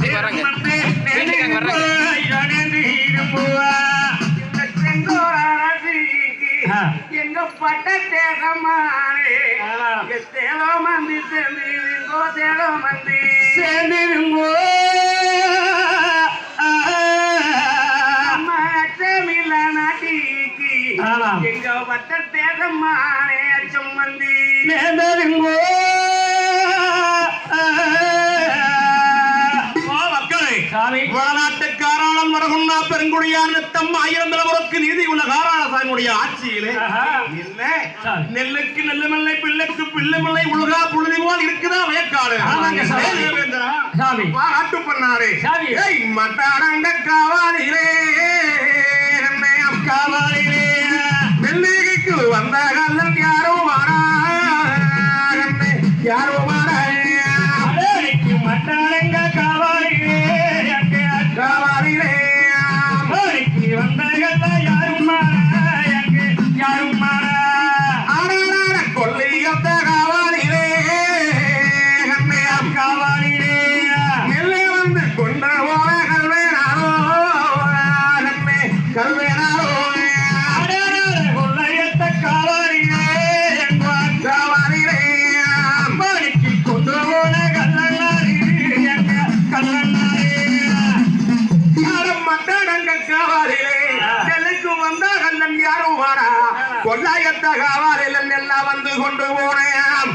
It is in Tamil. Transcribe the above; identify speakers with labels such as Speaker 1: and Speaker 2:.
Speaker 1: வீட்டுக்கு வராங்க வீட்டுக்கு வர்றாங்க.
Speaker 2: எங்க பட்ட. எங்க தேவ மந்தி தெரியுங்கோ தேவ மந்தி
Speaker 3: சேர்ந்திருங்கோ
Speaker 2: அச்சமில்ல நாட்டிக்கு. எங்க பட்ட தேகமானே அச்சம் மந்தி
Speaker 3: நேர்ந்திருங்கோ சாமி
Speaker 4: வடநாட்டுக்காராளன் வரகுண்ணா பெருங்குடியார் நித்தம் ஆயிரம் தலைமுறைக்கு நீதி உள்ள காராளசாமியுடைய ஆட்சியிலே.
Speaker 3: சாமி.
Speaker 4: நெல்லுக்கு நெல்லுமில்லை பிள்ளைக்கு பிள்ளைமில்லை உலகா புழுதி போல் இருக்குதா வயக்காடு
Speaker 3: சாமி.
Speaker 4: ஆட்டு பண்ணாரே. ஏய் மட்டாரங்க காவாலிலே
Speaker 3: காவாலிலே
Speaker 4: நெல்லுக்கு வந்த கல்லன் யாரோ மாறா யாரோ
Speaker 3: கொள்ளாயத்த காவாலிலே
Speaker 4: எல்லாம் வந்து கொண்டு போனேன்.